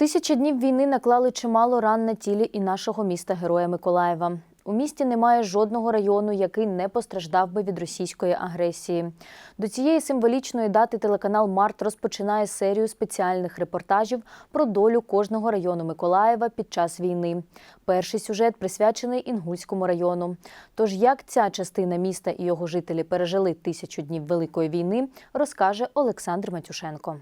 Тисячі днів війни наклали чимало ран на тілі і нашого міста Героя Миколаєва. У місті немає жодного району, який не постраждав би від російської агресії. До цієї символічної дати телеканал Март розпочинає серію спеціальних репортажів про долю кожного району Миколаєва під час війни. Перший сюжет присвячений Інгульському району. Тож, як ця частина міста і його жителі пережили тисячу днів Великої війни, розкаже Олександр Матюшенко.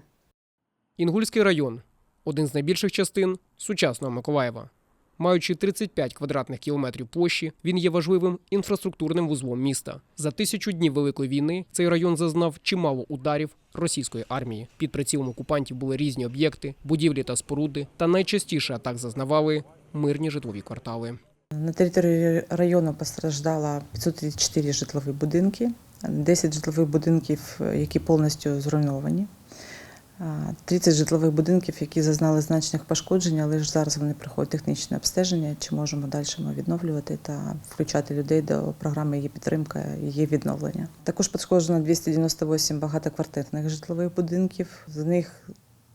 Інгульський район один з найбільших частин сучасного Миколаєва. Маючи 35 квадратних кілометрів площі, він є важливим інфраструктурним вузлом міста. За тисячу днів Великої війни цей район зазнав чимало ударів російської армії. Під прицілом окупантів були різні об'єкти, будівлі та споруди, та найчастіше атак зазнавали мирні житлові квартали. На території району постраждало 534 житлові будинки, 10 житлових будинків, які повністю зруйновані, 30 житлових будинків, які зазнали значних пошкоджень, але ж зараз вони проходять технічне обстеження, чи можемо далі ми відновлювати та включати людей до програми її підтримка її відновлення. Також пошкоджено 298 багатоквартирних житлових будинків, з них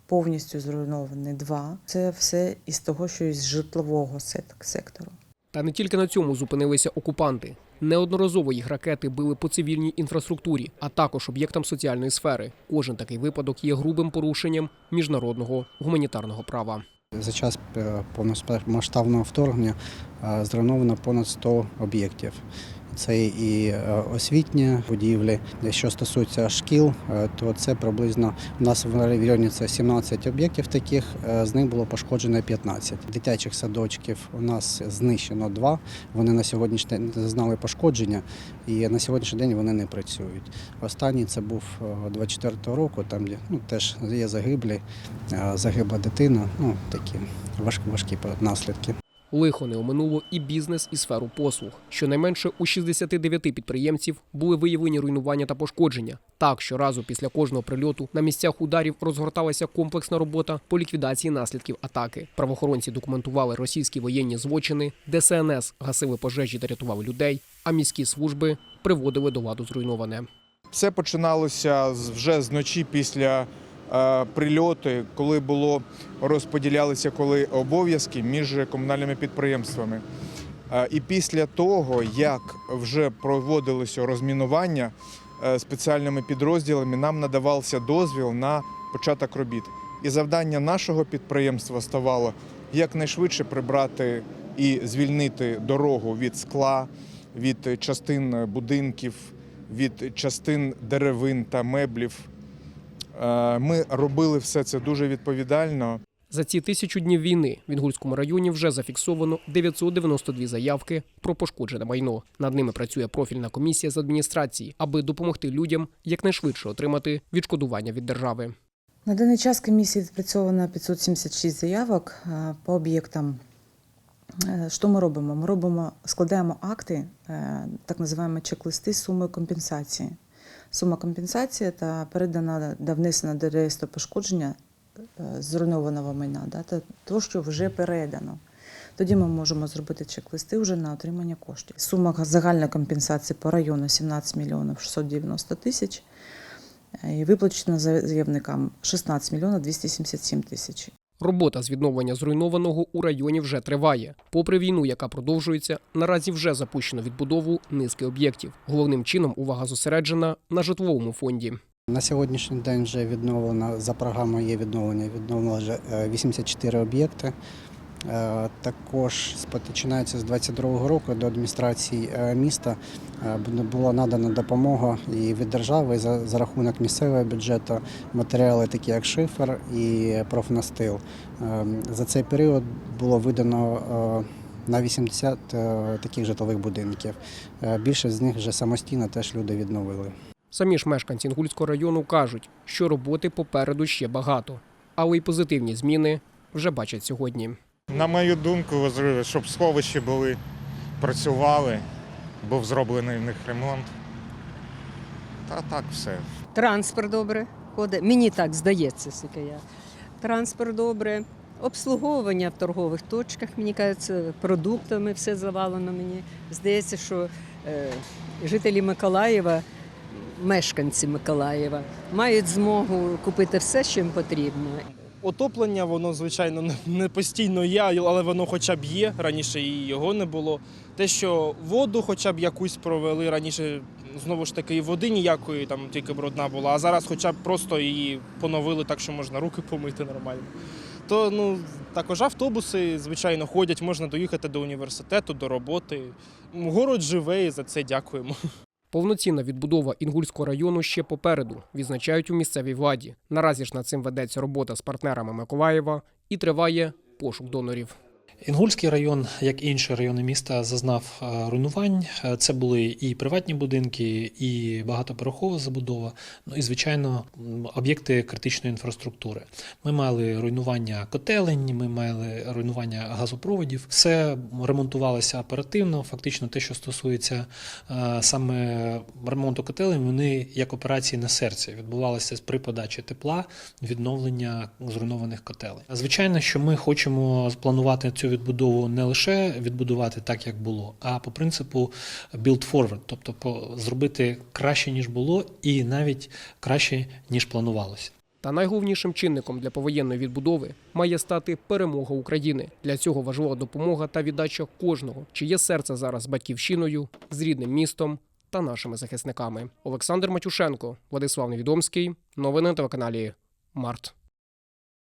повністю зруйновані два. Це все із того, що із житлового сек- сектору. Та не тільки на цьому зупинилися окупанти. Неодноразово їх ракети били по цивільній інфраструктурі, а також об'єктам соціальної сфери. Кожен такий випадок є грубим порушенням міжнародного гуманітарного права. За час е, повномасштабного вторгнення е, зруйновано понад 100 об'єктів. Це і е, освітні будівлі. Що стосується шкіл, е, то це приблизно у нас в районі це 17 об'єктів таких, е, з них було пошкоджено 15. Дитячих садочків у нас знищено два. Вони на сьогоднішній день зазнали пошкодження, і на сьогоднішній день вони не працюють. Останній це був е, 24-го року, там де ну, теж є загиблі, загибла дитина. Ну такі важкі, важкі наслідки. Лихо не оминуло і бізнес, і сферу послуг. Щонайменше у 69 підприємців були виявлені руйнування та пошкодження. Так, щоразу після кожного прильоту на місцях ударів розгорталася комплексна робота по ліквідації наслідків атаки. Правоохоронці документували російські воєнні злочини, ДСНС гасили пожежі та рятували людей, а міські служби приводили до ладу зруйноване. Все починалося вже з ночі після прильоти, коли було розподілялися коли обов'язки між комунальними підприємствами. Е, і після того, як вже проводилося розмінування е, спеціальними підрозділами, нам надавався дозвіл на початок робіт. І завдання нашого підприємства ставало якнайшвидше прибрати і звільнити дорогу від скла, від частин будинків, від частин деревин та меблів. Е, Ми робили все це дуже відповідально. За ці тисячу днів війни в Інгульському районі вже зафіксовано 992 заявки про пошкоджене майно. Над ними працює профільна комісія з адміністрації, аби допомогти людям якнайшвидше отримати відшкодування від держави. На даний час комісії відпрацьовано 576 заявок е, по об'єктам. Е, Що ми робимо? Ми робимо, складаємо акти, так називаємо чек-листи з сумою компенсації. Сума компенсації та передана та внесена до реєстру пошкодження е, зруйнованого майна, да, та то, що вже передано. Тоді ми можемо зробити чек-листи вже на отримання коштів. Сума загальної компенсації по району 17 мільйонів 690 тисяч. Е, І виплачено заявникам 16 мільйонів 277 тисяч. Робота з відновлення зруйнованого у районі вже триває. Попри війну, яка продовжується, наразі вже запущено відбудову низки об'єктів. Головним чином увага зосереджена на житловому фонді. На сьогоднішній день вже відновлено за програмою є відновлення. Відновлено вже е, 84 об'єкти. Е, Також починається з 22-го року до адміністрації е, міста е, була надана допомога і від держави за, за рахунок місцевого бюджету матеріали, такі як шифер і профнастил. За цей період було видано на 80 е, таких житлових будинків. Більше з них вже самостійно теж люди відновили. Самі ж мешканці Інгульського району кажуть, що роботи попереду ще багато, але й позитивні зміни вже бачать сьогодні. На мою думку, щоб сховища були, працювали, був зроблений в них ремонт. Та так все. Транспорт добре ходить. Мені так здається, скільки я. Транспорт добре. Обслуговування в торгових точках, мені кажеться, продуктами все завалено мені. Здається, що е, жителі Миколаєва, мешканці Миколаєва, мають змогу купити все, що їм потрібно. Отоплення, воно, звичайно, не- постійно є, але воно хоча б є. Раніше і його не було. Те, що воду хоча б якусь провели раніше, знову ж таки, і води ніякої, там тільки брудна була, а зараз хоча б просто її поновили так, що можна руки помити нормально. То ну, також автобуси, звичайно, ходять, можна доїхати до університету, до роботи. Город живе і за це дякуємо. Повноцінна відбудова Інгульського району ще попереду, відзначають у місцевій владі. Наразі ж над цим ведеться робота з партнерами Миколаєва і триває пошук донорів. Інгульський район, як інші райони міста, зазнав е, руйнувань. Е, Це були і приватні будинки, і багатоповерхова забудова. Ну і звичайно, об'єкти критичної інфраструктури. Ми мали руйнування котелень, ми мали руйнування газопроводів. Все ремонтувалося оперативно. Фактично, те, що стосується е, саме ремонту котелень, вони як операції на серці відбувалися при подачі тепла, відновлення зруйнованих котелень. Звичайно, що ми хочемо спланувати цю відбудову не лише відбудувати так, як було, а по принципу build forward, тобто зробити краще ніж було, і навіть краще ніж планувалося. Та найголовнішим чинником для повоєнної відбудови має стати перемога України. Для цього важлива допомога та віддача кожного, чиє серце зараз батьківщиною, з рідним містом та нашими захисниками. Олександр Матюшенко, Владислав Невідомський. Новини на телеканалі Март.